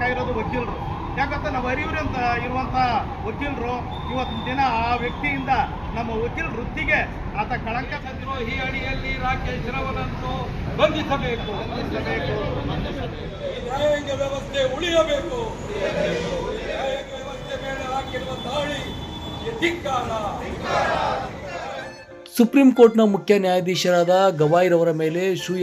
ಮಾಡಬೇಕಾಗಿರೋದು ವಕೀಲರು. ಯಾಕಂತ ನಾವು ಅರಿವಿರಂತ ಇರುವಂಥ ವಕೀಲರು ಇವತ್ತಿನ ದಿನ ಆ ವ್ಯಕ್ತಿಯಿಂದ ನಮ್ಮ ವಕೀಲ ವೃತ್ತಿಗೆ ಆತ ಕಳಂಕ ತಂದಿರೋ ಈ ಅಡಿಯಲ್ಲಿ ರಾಕೇಶ್ ರವನನ್ನು ಬಂಧಿಸಬೇಕು. ಬಂಧಿಸಬೇಕು ನ್ಯಾಯಾಂಗ ವ್ಯವಸ್ಥೆ ಉಳಿಯಬೇಕು. ನ್ಯಾಯಾಂಗ ವ್ಯವಸ್ಥೆ ಮೇಲೆ ಹಾಕಿರುವ ದಾಳಿ. ಧಿಕ್ಕಾರ. ಸುಪ್ರೀಂ ಕೋರ್ಟ್ನ ಮುಖ್ಯ ನ್ಯಾಯಾಧೀಶರಾದ ಗವಾಯಿರವರ ಮೇಲೆ ಶೂ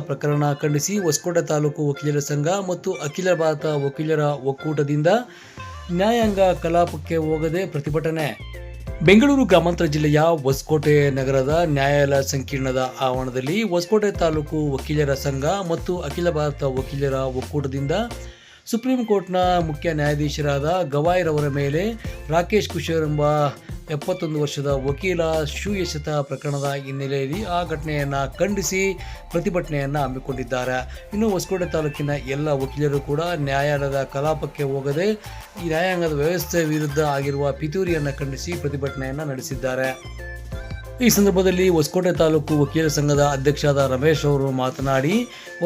ಪ್ರಕರಣ ಖಂಡಿಸಿ ಹೊಸಕೋಟೆ ತಾಲೂಕು ವಕೀಲರ ಸಂಘ ಮತ್ತು ಅಖಿಲ ಭಾರತ ವಕೀಲರ ಒಕ್ಕೂಟದಿಂದ ನ್ಯಾಯಾಂಗ ಕಲಾಪಕ್ಕೆ ಹೋಗದೆ ಪ್ರತಿಭಟನೆ. ಬೆಂಗಳೂರು ಗ್ರಾಮಾಂತರ ಜಿಲ್ಲೆಯ ಹೊಸಕೋಟೆ ನಗರದ ನ್ಯಾಯಾಲಯ ಸಂಕೀರ್ಣದ ಆವರಣದಲ್ಲಿ ಹೊಸಕೋಟೆ ತಾಲೂಕು ವಕೀಲರ ಸಂಘ ಮತ್ತು ಅಖಿಲ ಭಾರತ ವಕೀಲರ ಒಕ್ಕೂಟದಿಂದ ಸುಪ್ರೀಂ ಕೋರ್ಟ್ನ ಮುಖ್ಯ ನ್ಯಾಯಾಧೀಶರಾದ ಗವಾಯಿರವರ ಮೇಲೆ ರಾಕೇಶ್ ಕುಶರ್ ಎಂಬ ಎಪ್ಪತ್ತೊಂದು ವರ್ಷದ ವಕೀಲ ಶೂಯಶತ ಪ್ರಕರಣದ ಹಿನ್ನೆಲೆಯಲ್ಲಿ ಆ ಘಟನೆಯನ್ನು ಖಂಡಿಸಿ ಪ್ರತಿಭಟನೆಯನ್ನು ಹಮ್ಮಿಕೊಂಡಿದ್ದಾರೆ. ಇನ್ನು ಹೊಸಕೋಟೆ ತಾಲೂಕಿನ ಎಲ್ಲ ವಕೀಲರು ಕೂಡ ನ್ಯಾಯಾಲಯದ ಕಲಾಪಕ್ಕೆ ಹೋಗದೆ ಈ ನ್ಯಾಯಾಂಗದ ವ್ಯವಸ್ಥೆ ವಿರುದ್ಧ ಆಗಿರುವ ಪಿತೂರಿಯನ್ನು ಖಂಡಿಸಿ ಪ್ರತಿಭಟನೆಯನ್ನು ನಡೆಸಿದ್ದಾರೆ. ಈ ಸಂದರ್ಭದಲ್ಲಿ ಹೊಸಕೋಟೆ ತಾಲೂಕು ವಕೀಲ ಸಂಘದ ಅಧ್ಯಕ್ಷರಾದ ರಮೇಶ್ ಅವರು ಮಾತನಾಡಿ,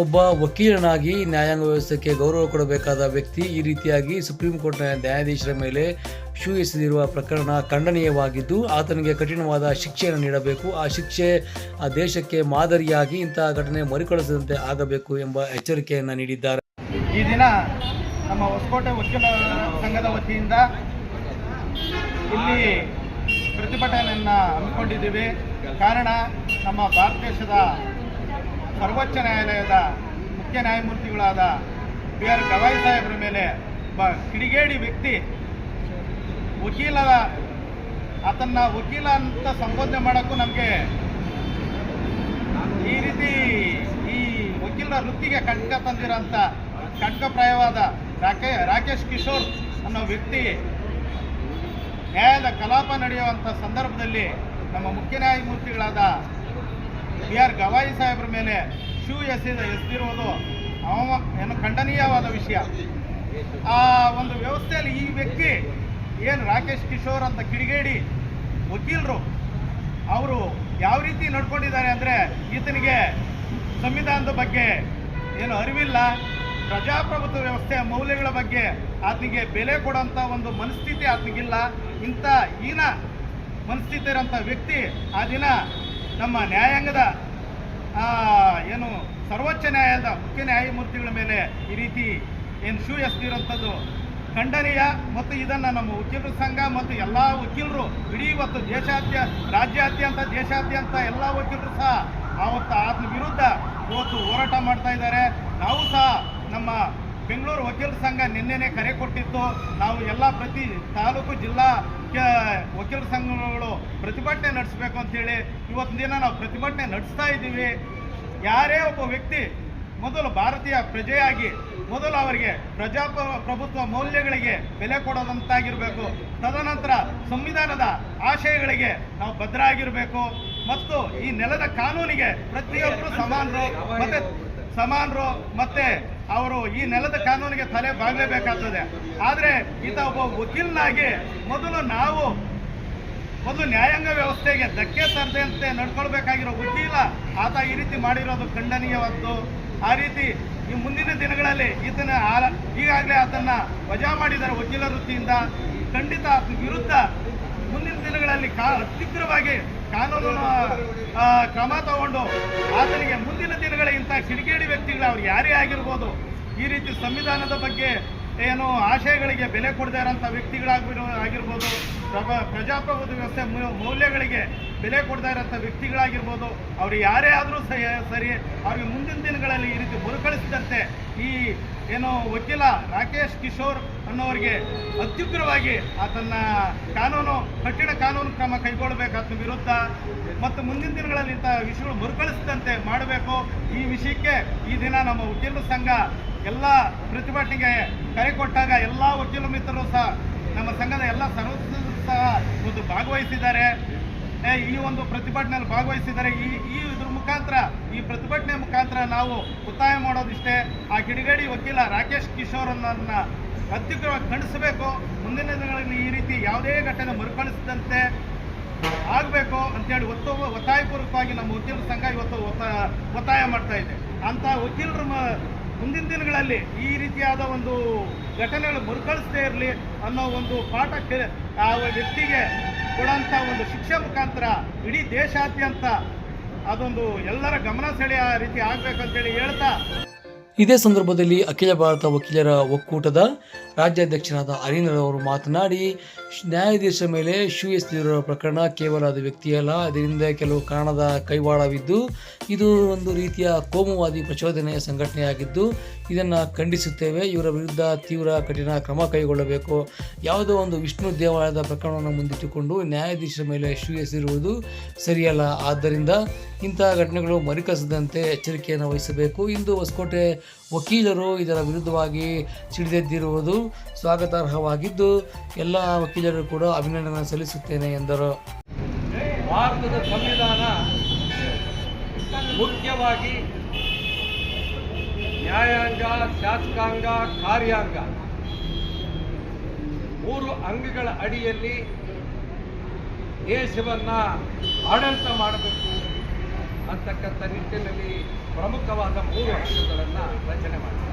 ಒಬ್ಬ ವಕೀಲನಾಗಿ ನ್ಯಾಯಾಂಗ ವ್ಯವಸ್ಥೆಗೆ ಗೌರವ ಕೊಡಬೇಕಾದ ವ್ಯಕ್ತಿ ಈ ರೀತಿಯಾಗಿ ಸುಪ್ರೀಂ ಕೋರ್ಟ್ನ ನ್ಯಾಯಾಧೀಶರ ಮೇಲೆ ಶೂ ಎಸೆದಿರುವ ಪ್ರಕರಣ ಖಂಡನೀಯವಾಗಿದ್ದು, ಆತನಿಗೆ ಕಠಿಣವಾದ ಶಿಕ್ಷೆಯನ್ನು ನೀಡಬೇಕು. ಆ ಶಿಕ್ಷೆ ಆ ದೇಶಕ್ಕೆ ಮಾದರಿಯಾಗಿ ಇಂತಹ ಘಟನೆ ಮರುಕಳಿಸದಂತೆ ಆಗಬೇಕು ಎಂಬ ಎಚ್ಚರಿಕೆಯನ್ನು ನೀಡಿದ್ದಾರೆ. ಈ ದಿನ ನಮ್ಮ ಹೊಸಕೋಟೆ ವಕೀಲರ ಸಂಘದ ವತಿಯಿಂದ ಇಲ್ಲಿ ಪ್ರತಿಭಟನೆಯನ್ನು ಹಮ್ಮಿಕೊಂಡಿದ್ದೀವಿ. ಕಾರಣ ನಮ್ಮ ಭಾರತ ದೇಶದ ಸರ್ವೋಚ್ಚ ನ್ಯಾಯಾಲಯದ ಮುಖ್ಯ ನ್ಯಾಯಮೂರ್ತಿಗಳಾದ ಬಿ ಆರ್ ಗವಾಯಿ ಸಾಹೇಬರ ಮೇಲೆ ಒಬ್ಬ ಕಿಡಿಗೇಡಿ ವ್ಯಕ್ತಿ ವಕೀಲರ ಆತನ್ನ ವಕೀಲ ಅಂತ ಸಂಬೋಧನೆ ಮಾಡೋಕ್ಕೂ ನಮಗೆ ಈ ರೀತಿ ಈ ವಕೀಲರ ವೃತ್ತಿಗೆ ಕಂಟಕ ತಂದಿರೋಂಥ ಕಂಟಕಪ್ರಾಯವಾದ ರಾಕೇ, ರಾಕೇಶ್ ಕಿಶೋರ್ ಅನ್ನೋ ವ್ಯಕ್ತಿ ನ್ಯಾಯದ ಕಲಾಪ ನಡೆಯುವಂಥ ಸಂದರ್ಭದಲ್ಲಿ ನಮ್ಮ ಮುಖ್ಯ ನ್ಯಾಯಮೂರ್ತಿಗಳಾದ ಬಿ ಆರ್ ಗವಾಯಿ ಸಾಹೇಬ್ರ ಮೇಲೆ ಶೂ ಎಸೆದ ಎಸೆದಿರುವುದು ಅವಮ, ಏನು ಖಂಡನೀಯವಾದ ವಿಷಯ. ಆ ಒಂದು ವ್ಯವಸ್ಥೆಯಲ್ಲಿ ಈ ವ್ಯಕ್ತಿ ಏನು ರಾಕೇಶ್ ಕಿಶೋರ್ ಅಂತ ಕಿಡಿಗೇಡಿ ವಕೀಲರು, ಅವರು ಯಾವ ರೀತಿ ನಡ್ಕೊಂಡಿದ್ದಾರೆ ಅಂದರೆ ಈತನಿಗೆ ಸಂವಿಧಾನದ ಬಗ್ಗೆ ಏನು ಅರಿವಿಲ್ಲ. ಪ್ರಜಾಪ್ರಭುತ್ವ ವ್ಯವಸ್ಥೆಯ ಮೌಲ್ಯಗಳ ಬಗ್ಗೆ ಆತನಿಗೆ ಬೆಲೆ ಕೊಡೋಂಥ ಒಂದು ಮನಸ್ಥಿತಿ ಆತನಿಗಿಲ್ಲ. ಇಂಥ ಹೀನ ಮನಸ್ಥಿತಿರುವಂಥ ವ್ಯಕ್ತಿ ಆ ದಿನ ನಮ್ಮ ನ್ಯಾಯಾಂಗದ ಏನು ಸರ್ವೋಚ್ಚ ನ್ಯಾಯಾಲಯದ ಮುಖ್ಯ ನ್ಯಾಯಮೂರ್ತಿಗಳ ಮೇಲೆ ಈ ರೀತಿ ಏನು ಶೂ ಎಸ್ತಿರೋಂಥದ್ದು ಖಂಡನೀಯ ಮತ್ತು ಇದನ್ನು ನಮ್ಮ ವಕೀಲರ ಸಂಘ ಮತ್ತು ಎಲ್ಲ ವಕೀಲರು ಇಡೀ ಇವತ್ತು ದೇಶಾದ್ಯ, ರಾಜ್ಯಾದ್ಯಂತ, ದೇಶಾದ್ಯಂತ ಎಲ್ಲ ವಕೀಲರು ಸಹ ಆವತ್ತು ಆತನ ವಿರುದ್ಧ ಇವತ್ತು ಹೋರಾಟ ಮಾಡ್ತಾ ಇದ್ದಾರೆ. ನಾವು ಸಹ ನಮ್ಮ ಬೆಂಗಳೂರು ವಕೀಲರ ಸಂಘ ನಿನ್ನೆನೆ ಕರೆ ಕೊಟ್ಟಿತ್ತು. ನಾವು ಎಲ್ಲ ಪ್ರತಿ ತಾಲೂಕು ಜಿಲ್ಲಾ ವಕೀಲ ಸಂಘಗಳು ಪ್ರತಿಭಟನೆ ನಡೆಸಬೇಕು ಅಂತೇಳಿ ಇವತ್ತಿನ ದಿನ ನಾವು ಪ್ರತಿಭಟನೆ ನಡೆಸ್ತಾ ಇದ್ದೀವಿ. ಯಾರೇ ಒಬ್ಬ ವ್ಯಕ್ತಿ ಮೊದಲು ಭಾರತೀಯ ಪ್ರಜೆಯಾಗಿ, ಮೊದಲು ಅವರಿಗೆ ಪ್ರಜಾಪ್ರಭುತ್ವ ಮೌಲ್ಯಗಳಿಗೆ ಬೆಲೆ ಕೊಡೋದಂತಾಗಿರಬೇಕು. ತದನಂತರ ಸಂವಿಧಾನದ ಆಶಯಗಳಿಗೆ ನಾವು ಭದ್ರ ಆಗಿರಬೇಕು ಮತ್ತು ಈ ನೆಲದ ಕಾನೂನಿಗೆ ಪ್ರತಿಯೊಬ್ಬರು ಸಮಾನರು, ಮತ್ತೆ ಸಮಾನರು, ಮತ್ತೆ ಅವರು ಈ ನೆಲದ ಕಾನೂನಿಗೆ ತಲೆ ಬಾಗಲೇಬೇಕಾಗ್ತದೆ. ಆದರೆ ಈತ ಒಬ್ಬ ವಕೀಲನಾಗಿ ಮೊದಲು ನಾವು ಮೊದಲು ನ್ಯಾಯಾಂಗ ವ್ಯವಸ್ಥೆಗೆ ಧಕ್ಕೆ ತರದಂತೆ ನಡ್ಕೊಳ್ಬೇಕಾಗಿರೋ ವಕೀಲ ಆತ ಈ ರೀತಿ ಮಾಡಿರೋದು ಖಂಡನೀಯವಾದ್ದು. ಆ ರೀತಿ ಈ ಮುಂದಿನ ದಿನಗಳಲ್ಲಿ ಈತನ ಈಗಾಗಲೇ ಆತನ್ನ ವಜಾ ಮಾಡಿದ್ದಾರೆ ವಕೀಲ ವೃತ್ತಿಯಿಂದ ಖಂಡಿತ ವಿರುದ್ಧ ಮುಂದಿನ ದಿನಗಳಲ್ಲಿ ಕಾ ಅತ್ಯುಗ್ರವಾಗಿ ಕಾನೂನು ಕ್ರಮ ತಗೊಂಡು ಆತನಿಗೆ ಮುಂದಿನ ದಿನಗಳ ಇಂಥ ಕಿಡಿಗೇಡಿ ವ್ಯಕ್ತಿಗಳು ಅವ್ರು ಯಾರೇ ಆಗಿರ್ಬೋದು, ಈ ರೀತಿ ಸಂವಿಧಾನದ ಬಗ್ಗೆ ಏನು ಆಶಯಗಳಿಗೆ ಬೆಲೆ ಕೊಡದೇ ಇರೋಂಥ ವ್ಯಕ್ತಿಗಳಾಗಿರೋ ಆಗಿರ್ಬೋದು, ಪ್ರಭ, ಪ್ರಜಾಪ್ರಭುತ್ವ ವ್ಯವಸ್ಥೆ ಮೌಲ್ಯಗಳಿಗೆ ಬೆಲೆ ಕೊಡದೇ ಇರೋಂಥ ವ್ಯಕ್ತಿಗಳಾಗಿರ್ಬೋದು, ಅವರು ಯಾರೇ ಆದರೂ ಸರಿ, ಅವ್ರಿಗೆ ಮುಂದಿನ ದಿನಗಳಲ್ಲಿ ಈ ರೀತಿ ಮರುಕಳಿಸಿದಂತೆ ಈ, ಏನು, ವಕೀಲ ರಾಕೇಶ್ ಕಿಶೋರ್ ಅನ್ನೋರಿಗೆ ಅತ್ಯುಗ್ರವಾಗಿ ಆತನ್ನ ಕಾನೂನು, ಕಠಿಣ ಕಾನೂನು ಕ್ರಮ ಕೈಗೊಳ್ಳಬೇಕು ವಿರುದ್ಧ. ಮತ್ತು ಮುಂದಿನ ದಿನಗಳಲ್ಲಿ ಇಂಥ ವಿಷಯಗಳು ಮರುಕಳಿಸದಂತೆ ಮಾಡಬೇಕು. ಈ ವಿಷಯಕ್ಕೆ ಈ ದಿನ ನಮ್ಮ ವಕೀಲರ ಸಂಘ ಎಲ್ಲ ಪ್ರತಿಭಟನೆಗೆ ಕರೆ ಕೊಟ್ಟಾಗ ಎಲ್ಲ ವಕೀಲ ಮಿತ್ರರು ಸಹ ನಮ್ಮ ಸಂಘದ ಎಲ್ಲ ಸದಸ್ಯರು ಸಹ ಒಂದು ಭಾಗವಹಿಸಿದ್ದಾರೆ. ಈ ಒಂದು ಪ್ರತಿಭಟನೆಯಲ್ಲಿ ಭಾಗವಹಿಸಿದ್ದಾರೆ. ಈ ಈ ಇದ್ರ ಮುಖಾಂತರ, ಈ ಪ್ರತಿಭಟನೆ ಮುಖಾಂತರ ನಾವು ಒತ್ತಾಯ ಮಾಡೋದಿಷ್ಟೇ. ಆ ಕಿಡಿಗೇಡಿ ವಕೀಲ ರಾಕೇಶ್ ಕಿಶೋರ್ ಅನ್ನೋದನ್ನ ಅತ್ಯುಗ್ರವಾಗಿ ಖಂಡಿಸಬೇಕು. ಮುಂದಿನ ದಿನಗಳಲ್ಲಿ ಈ ರೀತಿ ಯಾವುದೇ ಘಟನೆ ಮರುಕಳಿಸದಂತೆ ಆಗಬೇಕು ಅಂತೇಳಿ ಒತ್ತು ಒತ್ತಾಯಪೂರ್ವಕವಾಗಿ ನಮ್ಮ ವಕೀಲರ ಸಂಘ ಇವತ್ತು ಒತ್ತ, ಒತ್ತಾಯ ಮಾಡ್ತಾ ಇದೆ. ಅಂಥ ವಕೀಲರ ಮುಂದಿನ ದಿನಗಳಲ್ಲಿ ಈ ರೀತಿಯಾದ ಒಂದು ಘಟನೆಗಳು ಮರುಕಳಿಸದೇ ಇರಲಿ ಅನ್ನೋ ಒಂದು ಪಾಠ ಆ ವ್ಯಕ್ತಿಗೆ ಕೊಡೋಂಥ ಒಂದು ಶಿಕ್ಷೆ ಮುಖಾಂತರ ಇಡೀ ದೇಶಾದ್ಯಂತ ಅದೊಂದು ಎಲ್ಲರ ಗಮನ ಸೆಳೆಯ ರೀತಿ ಆಗಬೇಕಂತೇಳಿ ಹೇಳ್ತಾ ಇದೇ ಸಂದರ್ಭದಲ್ಲಿ ಅಖಿಲ ಭಾರತ ವಕೀಲರ ಒಕ್ಕೂಟದ ರಾಜ್ಯಾಧ್ಯಕ್ಷರಾದ ಅವರು ಮಾತನಾಡಿ ನ್ಯಾಯಾಧೀಶ ನ್ಯಾಯಾಧೀಶರ ಮೇಲೆ ಶೂ ಎಸ್ತಿರುವ ಪ್ರಕರಣ ಕೇವಲ ಅದು ವ್ಯಕ್ತಿಯಲ್ಲ ಅದರಿಂದ ಕೆಲವು ಕಾರಣದ ಕೈವಾಡವಿದ್ದು, ಇದು ಒಂದು ರೀತಿಯ ಕೋಮುವಾದಿ ಪ್ರಚೋದನೆಯ ಸಂಘಟನೆಯಾಗಿದ್ದು, ಇದನ್ನು ಖಂಡಿಸುತ್ತೇವೆ. ಇವರ ವಿರುದ್ಧ ತೀವ್ರ ಕಠಿಣ ಕ್ರಮ ಕೈಗೊಳ್ಳಬೇಕು. ಯಾವುದೋ ಒಂದು ವಿಷ್ಣು ದೇವಾಲಯದ ಪ್ರಕರಣವನ್ನು ಮುಂದಿಟ್ಟುಕೊಂಡು ನ್ಯಾಯಾಧೀಶರ ಮೇಲೆ ಶೂ ಎಸಿರುವುದು ಸರಿಯಲ್ಲ. ಆದ್ದರಿಂದ ಇಂತಹ ಘಟನೆಗಳು ಮರುಕಸದಂತೆ ಎಚ್ಚರಿಕೆಯನ್ನು ವಹಿಸಬೇಕು. ಇಂದು ಹೊಸಕೋಟೆ ವಕೀಲರು ಇದರ ವಿರುದ್ಧವಾಗಿ ಸಿಡಿದೆದ್ದಿರುವುದು ಸ್ವಾಗತಾರ್ಹವಾಗಿದ್ದು, ಎಲ್ಲ ವಕೀಲರು ಕೂಡ ಅಭಿನಂದನೆ ಸಲ್ಲಿಸುತ್ತೇನೆ ಎಂದರು. ಭಾರತದ ಸಂವಿಧಾನ ಮುಖ್ಯವಾಗಿ ನ್ಯಾಯಾಂಗ, ಶಾಸಕಾಂಗ, ಕಾರ್ಯಾಂಗ ಮೂರು ಅಂಗಗಳ ಅಡಿಯಲ್ಲಿ ದೇಶವನ್ನ ಆಡಳಿತ ಮಾಡಬೇಕು ಅಂತಕ್ಕಂಥ ನಿಟ್ಟಿನಲ್ಲಿ ಪ್ರಮುಖವಾದ ಮೂರು ಅಂಶಗಳನ್ನು ರಚನೆ ಮಾಡಿದೆ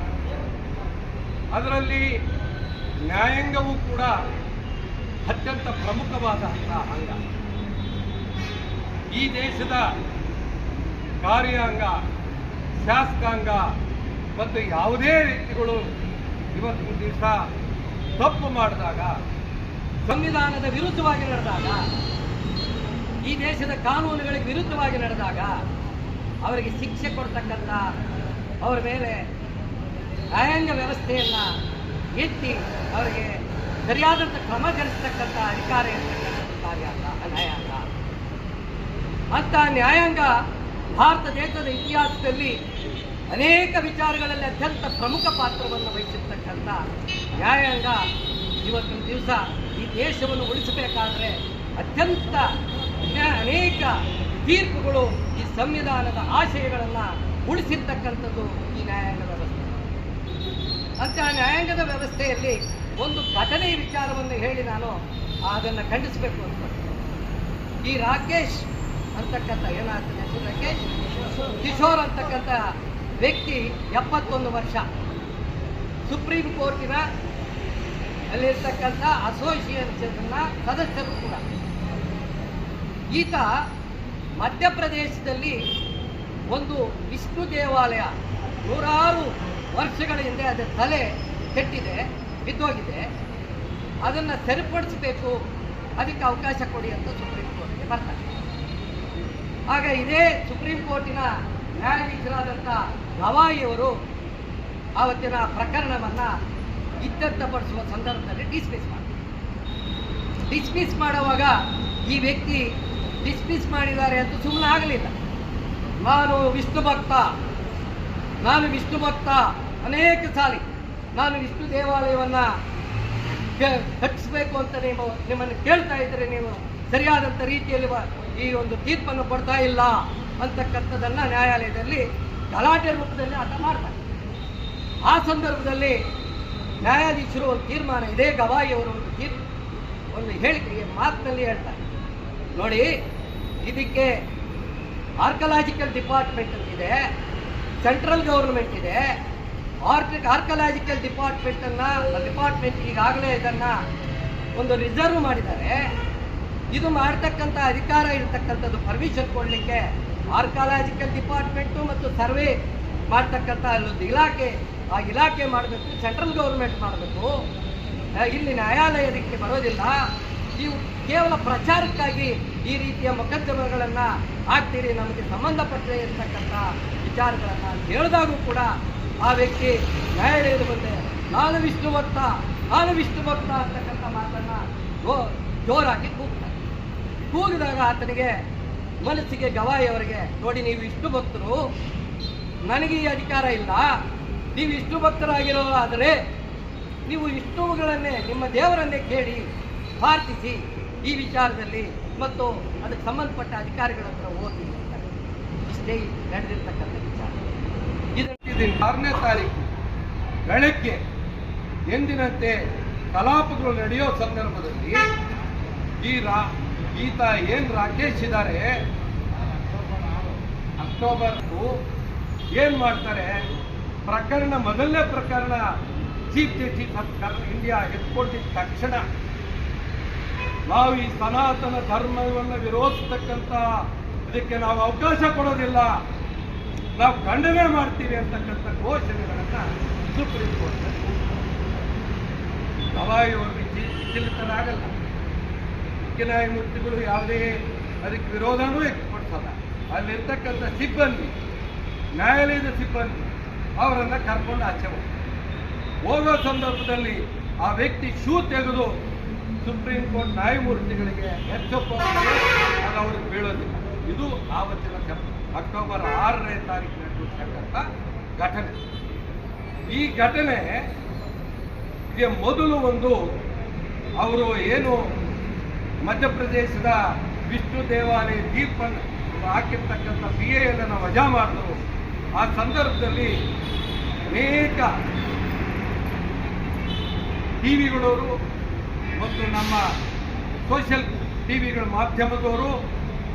ಅದರಲ್ಲಿ ನ್ಯಾಯಾಂಗವೂ ಕೂಡ ಅತ್ಯಂತ ಪ್ರಮುಖವಾದ ಅಂಗ. ಈ ದೇಶದ ಕಾರ್ಯಾಂಗ, ಶಾಸಕಾಂಗ ಮತ್ತು ಯಾವುದೇ ವ್ಯಕ್ತಿಗಳು ಇವತ್ತು ದಿವಸ ತಪ್ಪು ಮಾಡಿದಾಗ, ಸಂವಿಧಾನದ ವಿರುದ್ಧವಾಗಿ ನಡೆದಾಗ, ಈ ದೇಶದ ಕಾನೂನುಗಳಿಗೆ ವಿರುದ್ಧವಾಗಿ ನಡೆದಾಗ ಅವರಿಗೆ ಶಿಕ್ಷೆ ಕೊಡ್ತಕ್ಕಂಥ ಅವರ ಮೇಲೆ ನ್ಯಾಯಾಂಗ ವ್ಯವಸ್ಥೆಯನ್ನ ಎತ್ತಿ ಅವರಿಗೆ ಸರಿಯಾದಂಥ ಕ್ರಮ ಜರುಗಿಸ್ತಕ್ಕಂಥ ಅಧಿಕಾರ ಇರ್ತಕ್ಕಂಥ ಕಾರ್ಯ ಅಲ್ಲ ನ್ಯಾಯಾಂಗ ಅಂತ. ನ್ಯಾಯಾಂಗ ಭಾರತ ದೇಶದ ಇತಿಹಾಸದಲ್ಲಿ ಅನೇಕ ವಿಚಾರಗಳಲ್ಲಿ ಅತ್ಯಂತ ಪ್ರಮುಖ ಪಾತ್ರವನ್ನು ವಹಿಸಿರ್ತಕ್ಕಂಥ ನ್ಯಾಯಾಂಗ ಇವತ್ತಿನ ದಿವಸ ಈ ದೇಶವನ್ನು ಉಳಿಸಬೇಕಾದ್ರೆ ಅತ್ಯಂತ ಅನೇಕ ತೀರ್ಪುಗಳು ಈ ಸಂವಿಧಾನದ ಆಶಯಗಳನ್ನು ಉಳಿಸಿರ್ತಕ್ಕಂಥದ್ದು ಈ ನ್ಯಾಯಾಂಗ ವ್ಯವಸ್ಥೆ. ಅಂತ ನ್ಯಾಯಾಂಗದ ವ್ಯವಸ್ಥೆಯಲ್ಲಿ ಒಂದು ಘಟನೆ ವಿಚಾರವನ್ನು ಹೇಳಿ ನಾನು ಅದನ್ನು ಖಂಡಿಸಬೇಕು ಅಂತ. ಈ ರಾಕೇಶ್ ಅಂತಕ್ಕಂಥ ಏನಾಗ್ತದೆ ರಾಕೇಶ್? ಕಿಶೋರ್ ಅಂತಕ್ಕಂಥ ವ್ಯಕ್ತಿ ಎಪ್ಪತ್ತೊಂದು ವರ್ಷ. ಸುಪ್ರೀಂ ಕೋರ್ಟಿನ ಅಲ್ಲಿರ್ತಕ್ಕಂಥ ಅಸೋಸಿಯೇಷನ್ನ ಸದಸ್ಯರು ಕೂಡ. ಈತ ಮಧ್ಯಪ್ರದೇಶದಲ್ಲಿ ಒಂದು ವಿಷ್ಣು ದೇವಾಲಯ ನೂರಾರು ವರ್ಷಗಳ ಹಿಂದೆ ಅದರ ತಲೆ ಕೆಟ್ಟಿದೆ, ಬಿದ್ದೋಗಿದೆ. ಅದನ್ನು ಸರಿಪಡಿಸಬೇಕು, ಅದಕ್ಕೆ ಅವಕಾಶ ಕೊಡಿ ಅಂತ ಸುಪ್ರೀಂ ಕೋರ್ಟ್ಗೆ ಬರ್ತಾರೆ. ಆಗ ಇದೇ ಸುಪ್ರೀಂ ಕೋರ್ಟಿನ ನ್ಯಾಯಾಧೀಶರಾದಂಥ ಗವಾಯಿಯವರು ಆವತ್ತಿನ ಪ್ರಕರಣವನ್ನು ಇತ್ಯರ್ಥಪಡಿಸುವ ಸಂದರ್ಭದಲ್ಲಿ ಡಿಸ್ಮಿಸ್ ಮಾಡ್ತಾರೆ. ಡಿಸ್ಮಿಸ್ ಮಾಡುವಾಗ ಈ ವ್ಯಕ್ತಿ ಡಿಸ್ಮಿಸ್ ಮಾಡಿದ್ದಾರೆ ಅಂತ ಸುಮ್ಮನೆ ಆಗಲಿಲ್ಲ. ನಾನು ವಿಷ್ಣು ಭಕ್ತ. ನಾನು ವಿಷ್ಣು ಭಕ್ತ. ಅನೇಕ ಸಾಲಿ. ನಾನು ವಿಷ್ಣು ದೇವಾಲಯವನ್ನು ಕಟ್ಟಿಸ್ಬೇಕು ಅಂತ ನೀವು ನಿಮ್ಮನ್ನು ಕೇಳ್ತಾ ಇದ್ದರೆ ನೀವು ಸರಿಯಾದಂಥ ರೀತಿಯಲ್ಲಿ ಈ ಒಂದು ತೀರ್ಪನ್ನು ಕೊಡ್ತಾ ಇಲ್ಲ ಅಂತಕ್ಕಂಥದ್ದನ್ನು ನ್ಯಾಯಾಲಯದಲ್ಲಿ ಗಲಾಟೆ ರೂಪದಲ್ಲಿ ಆತ ಮಾಡ್ತಾರೆ. ಆ ಸಂದರ್ಭದಲ್ಲಿ ನ್ಯಾಯಾಧೀಶರು ಒಂದು ತೀರ್ಮಾನ ಇದೇ. ಗವಾಯಿಯವರು ಒಂದು ತೀರ್ಪು, ಒಂದು ಹೇಳಿಕೆಗೆ ಮಾತಿನಲ್ಲಿ ಹೇಳ್ತಾರೆ. ನೋಡಿ ಇದಕ್ಕೆ ಆರ್ಕಲಾಜಿಕಲ್ ಡಿಪಾರ್ಟ್ಮೆಂಟ್ ಅಂತಿದೆ ಸೆಂಟ್ರಲ್ ಗೌರ್ಮೆಂಟ್ ಇದೆ. ಆರ್ಕ್ ಆರ್ಕಲಾಜಿಕಲ್ ಡಿಪಾರ್ಟ್ಮೆಂಟ್ ಅನ್ನ ಡಿಪಾರ್ಟ್ಮೆಂಟ್ ಈಗಾಗಲೇ ಇದನ್ನ ಒಂದು ರಿಸರ್ವ್ ಮಾಡಿದ್ದಾರೆ. ಇದು ಮಾಡ್ತಕ್ಕಂಥ ಅಧಿಕಾರ ಇರತಕ್ಕಂಥದ್ದು ಪರ್ಮಿಷನ್ ಕೊಡಲಿಕ್ಕೆ ಆರ್ಕಾಲಜಿಕಲ್ ಡಿಪಾರ್ಟ್ಮೆಂಟು ಮತ್ತು ಸರ್ವೆ ಮಾಡ್ತಕ್ಕಂಥ ಅಲ್ಲೊಂದು ಇಲಾಖೆ, ಆ ಇಲಾಖೆ ಮಾಡಬೇಕು ಸೆಂಟ್ರಲ್ ಗೌರ್ಮೆಂಟ್ ಮಾಡಬೇಕು. ಇಲ್ಲಿ ನ್ಯಾಯಾಲಯ ಇದಕ್ಕೆ ಬರೋದಿಲ್ಲ. ನೀವು ಕೇವಲ ಪ್ರಚಾರಕ್ಕಾಗಿ ಈ ರೀತಿಯ ಮೊಕದ್ದಮೆಗಳನ್ನು ಹಾಕ್ತೀರಿ, ನಮಗೆ ಸಂಬಂಧಪಟ್ಟ ಇರತಕ್ಕಂಥ ವಿಚಾರಗಳನ್ನು ಹೇಳಿದಾಗೂ ಕೂಡ ಆ ವ್ಯಕ್ತಿ ನ್ಯಾಯಾಲಯದ ಮುಂದೆ ನಾನು ವಿಷ್ಣು ಭಕ್ತ, ನಾನು ವಿಷ್ಣು ಭಕ್ತ ಅಂತಕ್ಕಂಥ ಮಾತನ್ನು ಜೋ, ಜೋರಾಗಿ ಕೂಗ್ತಾರೆ ಕೂಗಿದಾಗ ಆತನಿಗೆ ಮನಸ್ಸಿಗೆ ಗವಾಯಿ ಅವರಿಗೆ, ನೋಡಿ ನೀವು ವಿಷ್ಣು ಭಕ್ತರು, ನನಗೆ ಈ ಅಧಿಕಾರ ಇಲ್ಲ. ನೀವು ವಿಷ್ಣು ಭಕ್ತರಾಗಿರೋದಾದರೆ ನೀವು ವಿಷ್ಣುಗಳನ್ನೇ, ನಿಮ್ಮ ದೇವರನ್ನೇ ಕೇಳಿ ಪ್ರಾರ್ಥಿಸಿ ಈ ವಿಚಾರದಲ್ಲಿ ಮತ್ತು ಅದಕ್ಕೆ ಸಂಬಂಧಪಟ್ಟ ಅಧಿಕಾರಿಗಳ ಹತ್ರ ಹೋಗಿ. ಇಷ್ಟೇ ನಡೆದಿರ್ತಕ್ಕಂಥ ವಿಚಾರ. ಇದಕ್ಕೆ ಆರನೇ ತಾರೀಕು. ಬೆಳಗ್ಗೆ ಎಂದಿನಂತೆ ಕಲಾಪಗಳು ನಡೆಯೋ ಸಂದರ್ಭದಲ್ಲಿ ಈ ರಾ ಈತ ಏನು ರಾಕೇಶ್ ಇದ್ದಾರೆ ಅಕ್ಟೋಬರ್ ಏನು ಮಾಡ್ತಾರೆ? ಪ್ರಕರಣ ಮೊದಲನೇ ಪ್ರಕರಣ ಚೀಫ್ ಜಸ್ಟಿಸ್ ಆಫ್ ಇಂಡಿಯಾ ಎತ್ಕೊಂಡಿದ್ದ ತಕ್ಷಣ ನಾವು ಈ ಸನಾತನ ಧರ್ಮವನ್ನು ವಿರೋಧಿಸ್ತಕ್ಕಂಥ ಇದಕ್ಕೆ ನಾವು ಅವಕಾಶ ಕೊಡೋದಿಲ್ಲ. ನಾವು ಖಂಡನೆ ಮಾಡ್ತೀವಿ ಅಂತಕ್ಕಂಥ ಘೋಷಣೆಗಳನ್ನ ಸುಪ್ರೀಂ ಕೋರ್ಟ್ ಗವಾಯಿಯವರು ವಿಚಲಿತರಾಗಲ್ಲ ಮುಖ್ಯ ನ್ಯಾಯಮೂರ್ತಿಗಳು ಯಾವುದೇ ಅದಕ್ಕೆ ವಿರೋಧನೂ ವ್ಯಕ್ತಪಡಿಸಲ್ಲ. ಅಲ್ಲಿರ್ತಕ್ಕಂಥ ಸಿಬ್ಬಂದಿ, ನ್ಯಾಯಾಲಯದ ಸಿಬ್ಬಂದಿ ಅವರನ್ನು ಕರ್ಕೊಂಡು ಆಚೆ ಹೋಗ್ತಾರೆ. ಹೋಗೋ ಸಂದರ್ಭದಲ್ಲಿ ಆ ವ್ಯಕ್ತಿ ಶೂ ತೆಗೆದು ಸುಪ್ರೀಂ ಕೋರ್ಟ್ ನ್ಯಾಯಮೂರ್ತಿಗಳಿಗೆ ಹೆಚ್ಚಪ್ಪ ಅದು ಅವ್ರಿಗೆ ಬೀಳೋದಿಲ್ಲ. ಇದು ಆವತ್ತಿನ ಅಕ್ಟೋಬರ್ ಆರನೇ ತಾರೀಕು ನಡೆದಿರ್ತಕ್ಕಂಥ ಘಟನೆ. ಈ ಘಟನೆ ಗೆ ಮೊದಲು ಒಂದು ಅವರು ಏನು ಮಧ್ಯಪ್ರದೇಶದ ವಿಷ್ಣು ದೇವಾಲಯ ದೀಪ ಹಾಕಿರ್ತಕ್ಕಂಥ ಬಿ ಎಯನ್ನು ವಜಾ ಮಾಡಿದ್ರು. ಆ ಸಂದರ್ಭದಲ್ಲಿ ಅನೇಕ ಟಿವಿಗಳವರು ಮತ್ತು ನಮ್ಮ ಸೋಷಿಯಲ್ ಟಿವಿಗಳ ಮಾಧ್ಯಮದವರು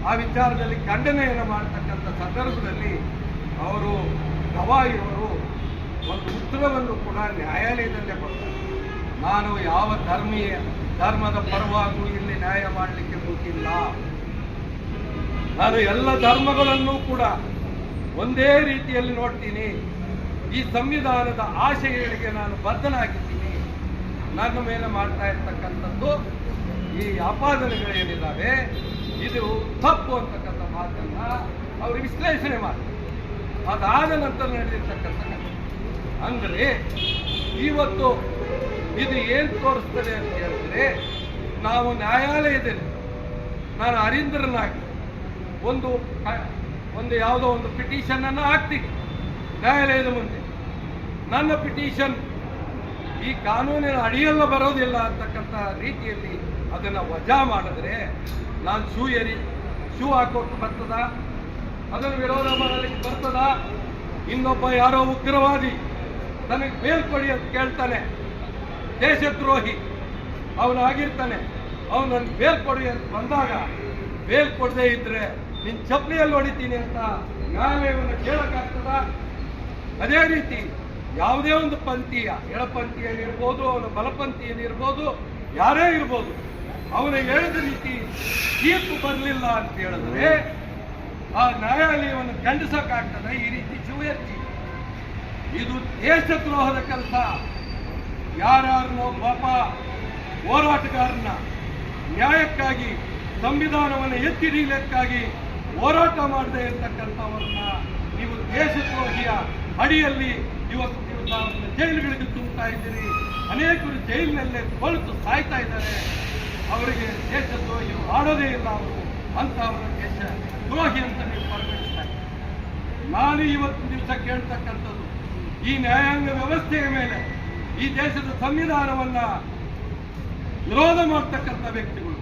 ಆ ವಿಚಾರದಲ್ಲಿ ಖಂಡನೆಯನ್ನು ಮಾಡ್ತಕ್ಕಂಥ ಸಂದರ್ಭದಲ್ಲಿ ಅವರು ಗವಾಯಿಯವರು ಒಂದು ಉತ್ತರವನ್ನು ಕೂಡ ನ್ಯಾಯಾಲಯದಲ್ಲೇ ಕೊಡ್ತಾರೆ. ನಾನು ಯಾವ ಧರ್ಮೀಯ ಧರ್ಮದ ಪರವಾಗೂ ಇಲ್ಲಿ ನ್ಯಾಯ ಮಾಡಲಿಕ್ಕೆ ಹೋಗಿಲ್ಲ. ನಾನು ಎಲ್ಲ ಧರ್ಮಗಳನ್ನು ಕೂಡ ಒಂದೇ ರೀತಿಯಲ್ಲಿ ನೋಡ್ತೀನಿ. ಈ ಸಂವಿಧಾನದ ಆಶಯಗಳಿಗೆ ನಾನು ಬದ್ಧನಾಗಿದ್ದೀನಿ. ನನ್ನ ಮೇಲೆ ಮಾಡ್ತಾ ಇರ್ತಕ್ಕಂಥದ್ದು ಈ ಆಪಾದನೆಗಳೇನಿದ್ದಾವೆ ಇದು ತಪ್ಪು ಅಂತಕ್ಕಂಥ ಮಾತನ್ನ ಅವರು ವಿಶ್ಲೇಷಣೆ ಮಾಡ್ತಾರೆ. ಅದಾದ ನಂತರ ನಡೆದಿರ್ತಕ್ಕಂಥ ಅಂದರೆ ಇವತ್ತು ಇದು ಏನು ತೋರಿಸ್ತದೆ ಅಂತ ಹೇಳಿದ್ರೆ, ನಾವು ನ್ಯಾಯಾಲಯದಲ್ಲಿ ನಾನು ಅರಿಂದ್ರನಾಗಿ ಒಂದು ಒಂದು ಯಾವುದೋ ಒಂದು ಪಿಟಿಷನ್ ಅನ್ನು ಹಾಕ್ತೀನಿ. ನ್ಯಾಯಾಲಯದ ಮುಂದೆ. ನನ್ನ ಪಿಟಿಷನ್ ಈ ಕಾನೂನಿನ ಅಡಿಯಲ್ಲ ಬರೋದಿಲ್ಲ ಅಂತಕ್ಕಂಥ ರೀತಿಯಲ್ಲಿ ಅದನ್ನು ವಜಾ ಮಾಡಿದ್ರೆ ನಾನು ಶೂ ಎರಿ ಶೂ ಹಾಕೋಕೆ ಬರ್ತದ? ಅದನ್ನು ವಿರೋಧ ಮಾಡಲಿಕ್ಕೆ ಬರ್ತದ? ಇನ್ನೊಬ್ಬ ಯಾರೋ ಉಗ್ರವಾದಿ ನನಗೆ ಬೇಲ್ ಕೊಡಿ ಅಂತ ಕೇಳ್ತಾನೆ. ದೇಶದ್ರೋಹಿ. ಅವನಾಗಿರ್ತಾನೆ ಅವನು ನನ್ನ ಬೇಲ್ ಕೊಡಿ ಅಂತ ಬಂದಾಗ ಬೇಲ್ ಕೊಡದೇ ಇದ್ರೆ ನಿನ್ನ ಚಪ್ಪಲಿಯಲ್ಲಿ ಹೊಡಿತೀನಿ ಅಂತ ನ್ಯಾಯಾಲಯವನ್ನು ಕೇಳೋಕ್ಕಾಗ್ತದ? ಅದೇ ರೀತಿ ಯಾವುದೇ ಒಂದು ಪಂಥೀಯ, ಎಡಪಂಥೀಯಲ್ಲಿರ್ಬೋದು, ಅವನ ಬಲಪಂಥೀಯಲ್ಲಿರ್ಬೋದು, ಯಾರೇ ಇರ್ಬೋದು, ಅವನ ಹೇಳಿದ ರೀತಿ ತೀರ್ಪು ಬರಲಿಲ್ಲ ಅಂತ ಹೇಳಿದ್ರೆ ಆ ನ್ಯಾಯಾಲಯವನ್ನು ಖಂಡಿಸೋಕ್ಕಾಗ್ತದೆ ಈ ರೀತಿ ಶಿವಯರ್ಜಿ ಇದು ದೇಶದ್ರೋಹದ ಕೆಲಸ. ಯಾರ್ಯಾರನ್ನೋ ಪಾಪ ಹೋರಾಟಗಾರನ ನ್ಯಾಯಕ್ಕಾಗಿ, ಸಂವಿಧಾನವನ್ನು ಎತ್ತಿ ಹಿಡಿಯಲಿಕ್ಕಾಗಿ ಹೋರಾಟ ಮಾಡದೆ ಇರ್ತಕ್ಕಂಥವ್ರನ್ನ ನೀವು ದೇಶದ್ರೋಹಿಯ ಅಡಿಯಲ್ಲಿ ಇವತ್ತು ನೀವು ತಾವು ಜೈಲುಗಳಿಗೆ ತುಂಬುತ್ತಾ ಇದ್ದೀರಿ. ಅನೇಕರು ಜೈಲಿನಲ್ಲೇ ಕೊಳತು ಸಾಯ್ತಾ ಇದ್ದಾರೆ. ಅವರಿಗೆ ದೇಶದ್ರೋಹಿ ಮಾಡೋದೇ ಇಲ್ಲ ಅವರು. ಅಂತ ಅವರ ದೇಶ ದ್ರೋಹಿ ಅಂತ ನೀವು ಪರಿಗಣಿಸ್ತಾ ನಾನು ಇವತ್ತು ದಿವಸ ಕೇಳ್ತಕ್ಕಂಥದ್ದು. ಈ ನ್ಯಾಯಾಂಗ ವ್ಯವಸ್ಥೆಯ ಮೇಲೆ, ಈ ದೇಶದ ಸಂವಿಧಾನವನ್ನ ವಿರೋಧ ಮಾಡ್ತಕ್ಕಂಥ ವ್ಯಕ್ತಿಗಳು,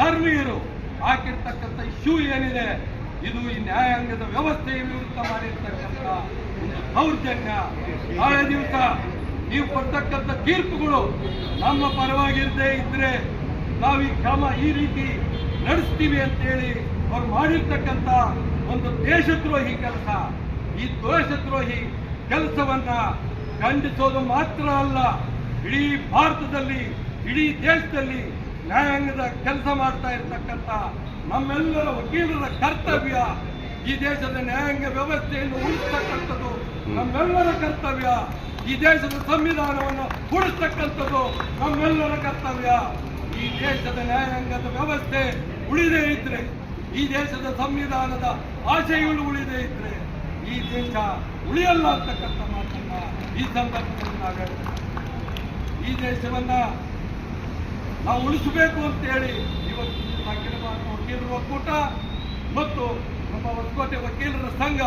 ಧರ್ಮೀಯರು ಹಾಕಿರ್ತಕ್ಕಂಥ ಇಶ್ಯೂ ಏನಿದೆ, ಇದು ಈ ನ್ಯಾಯಾಂಗದ ವ್ಯವಸ್ಥೆಯ ವಿರುದ್ಧ ಮಾಡಿರ್ತಕ್ಕಂಥ ದೌರ್ಜನ್ಯ ನಾಳೆ ದಿವಸ ನೀವು ಕೊಡ್ತಕ್ಕಂಥ ತೀರ್ಪುಗಳು ನಮ್ಮ ಪರವಾಗಿರದೇ ಇದ್ರೆ ನಾವು ಈ ಕ್ರಮ ಈ ರೀತಿ ನಡೆಸ್ತೀವಿ ಅಂತೇಳಿ ಅವ್ರು ಮಾಡಿರ್ತಕ್ಕಂಥ ಒಂದು ದೇಶದ್ರೋಹಿ ಕೆಲಸ. ಈ ದೇಶದ್ರೋಹಿ ಕೆಲಸವನ್ನ ಖಂಡಿಸೋದು ಮಾತ್ರ ಅಲ್ಲ, ಇಡೀ ಭಾರತದಲ್ಲಿ, ಇಡೀ ದೇಶದಲ್ಲಿ ನ್ಯಾಯಾಂಗದ ಕೆಲಸ ಮಾಡ್ತಾ ಇರ್ತಕ್ಕಂಥ ನಮ್ಮೆಲ್ಲರ ವಕೀಲರ ಕರ್ತವ್ಯ ಈ ದೇಶದ ನ್ಯಾಯಾಂಗ ವ್ಯವಸ್ಥೆಯನ್ನು ಉಳಿಸ್ತಕ್ಕಂಥದ್ದು ನಮ್ಮೆಲ್ಲರ ಕರ್ತವ್ಯ. ಈ ದೇಶದ ಸಂವಿಧಾನವನ್ನು ಉಳಿಸ್ತಕ್ಕಂಥದ್ದು ನಮ್ಮೆಲ್ಲರ ಕರ್ತವ್ಯ. ಈ ದೇಶದ ನ್ಯಾಯಾಂಗದ ವ್ಯವಸ್ಥೆ ಉಳಿದೇ ಇದ್ರೆ ಈ ದೇಶದ ಸಂವಿಧಾನದ ಆಶಯಗಳು ಉಳಿದೇ ಇದ್ರೆ ಈ ದೇಶ ಉಳಿಯಲ್ಲ ಅಂತಕ್ಕಂಥ ಮಾತನ್ನ ಈ ಸಂದರ್ಭದಲ್ಲಿ ನಾವು ಹೇಳ್ತೇವೆ. ಈ ದೇಶವನ್ನ ನಾವು ಉಳಿಸಬೇಕು ಅಂತ ಹೇಳಿ ಇವತ್ತು ಅಖಿಲ ಭಾರತ ವಕೀಲರ ಒಕ್ಕೂಟ ಮತ್ತು ನಮ್ಮ ಹೊಸಕೋಟೆ ವಕೀಲರ ಸಂಘ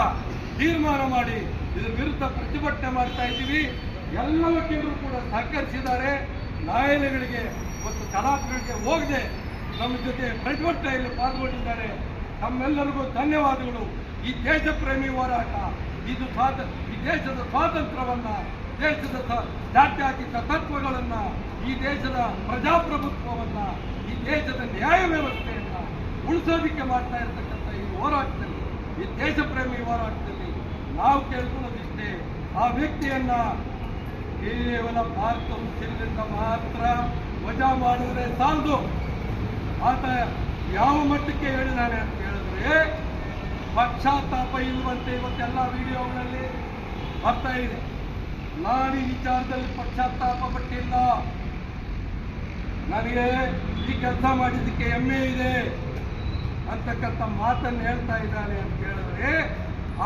ತೀರ್ಮಾನ ಮಾಡಿ ಇದರ ವಿರುದ್ಧ ಪ್ರತಿಭಟನೆ ಮಾಡ್ತಾ ಇದ್ದೀವಿ. ಎಲ್ಲ ವಕೀಲರು ಕೂಡ ಸಹಕರಿಸಿದ್ದಾರೆ. ನ್ಯಾಯಾಲಯಗಳಿಗೆ ಮತ್ತು ಕಲಾಪಗಳಿಗೆ ಹೋಗದೆ ನಮ್ಮ ಜೊತೆ ಪ್ರತಿಭಟನೆಯಲ್ಲಿ ಪಾಲ್ಗೊಂಡಿದ್ದಾರೆ. ತಮ್ಮೆಲ್ಲರಿಗೂ ಧನ್ಯವಾದಗಳು. ಈ ದೇಶ ಪ್ರೇಮಿ ಹೋರಾಟ, ಇದು ಸ್ವಾತ, ಈ ದೇಶದ ಸ್ವಾತಂತ್ರ್ಯವನ್ನ, ದೇಶದ ಜಾತ್ಯಾತೀತ ತತ್ವಗಳನ್ನು, ಈ ದೇಶದ ಪ್ರಜಾಪ್ರಭುತ್ವವನ್ನ, ಈ ದೇಶದ ನ್ಯಾಯ ವ್ಯವಸ್ಥೆಯನ್ನ ಉಳಿಸೋದಿಕ್ಕೆ ಮಾಡ್ತಾ ಇರತಕ್ಕಂಥ ಹೋರಾಟದಲ್ಲಿ, ಈ ದೇಶ ಪ್ರೇಮಿ ಹೋರಾಟದಲ್ಲಿ ನಾವು ಕೇಳ್ಕೊಳ್ಳೋದಿಷ್ಟೇ, ಆ ವ್ಯಕ್ತಿಯನ್ನ ಕೇವಲ ಭಾರತ ಮುಸ್ಲಿಮರಿಂದ ಮಾತ್ರ ವಜಾ ಮಾಡಿದ್ರೆ ಸಾಲದು. ಆತ ಯಾವ ಮಟ್ಟಕ್ಕೆ ಹೇಳಿದಾನೆ ಅಂತ ಹೇಳಿದ್ರೆ ಪಕ್ಷಾತಾಪ ಇರುವಂತೆ ಇವತ್ತೆಲ್ಲ ವಿಡಿಯೋಗಳಲ್ಲಿ ಬರ್ತಾ ಇದೆ. ನಾನು ವಿಚಾರದಲ್ಲಿ ಪಕ್ಷಾತಾಪ ಪಟ್ಟಿಲ್ಲ. ನನಗೆ ಈ ಕೆಲಸ ಮಾಡಿದ್ದಕ್ಕೆ ಹೆಮ್ಮೆ ಇದೆ. ಅಂತಕ್ಕಂಥ ಮಾತನ್ನು ಹೇಳ್ತಾ ಇದ್ದಾನೆ ಅಂತ ಹೇಳಿದ್ರೆ,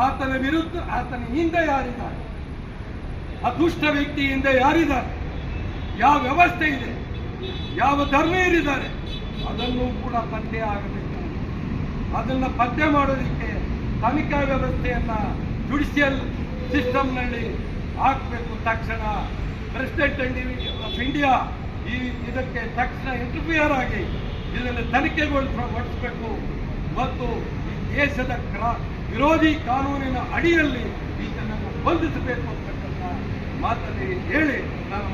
ಆತನ ವಿರುದ್ಧ ಆತನ ಹಿಂದೆ ಯಾರಿದ್ದಾರೆ? ಆ ದುಷ್ಟ ವ್ಯಕ್ತಿ ಹಿಂದೆ ಯಾರಿದ್ದಾರೆ? ಯಾವ ವ್ಯವಸ್ಥೆ ಇದೆ? ಯಾವ ಧರ್ಮ ಇರಿದ್ದಾರೆ ಅದನ್ನು ಕೂಡ ಪತ್ತೆ ಆಗಬೇಕು. ಅದನ್ನು ಪತ್ತೆ ಮಾಡೋದಕ್ಕೆ ತನಿಖಾ ವ್ಯವಸ್ಥೆಯನ್ನ ಜುಡಿಷಿಯಲ್ ಸಿಸ್ಟಮ್ನಲ್ಲಿ ಹಾಕಬೇಕು. ತಕ್ಷಣ ಪ್ರೆಸಿಡೆಂಟ್ ಆಫ್ ಇಂಡಿಯಾ ಈ ಇದಕ್ಕೆ ತಕ್ಷಣ ಇಂಟರ್ಫಿಯರ್ ಆಗಿ ಇದನ್ನು ತನಿಖೆಗೊಳಿಸಬೇಕು ಮತ್ತು ಈ ದೇಶದ ಕ್ರ ವಿರೋಧಿ ಕಾನೂನಿನ ಅಡಿಯಲ್ಲಿ ಈತನನ್ನು ಬಂಧಿಸಬೇಕು ಅಂತಕ್ಕಂಥ ಮಾತನ್ನು ಹೇಳಿ ನಾನು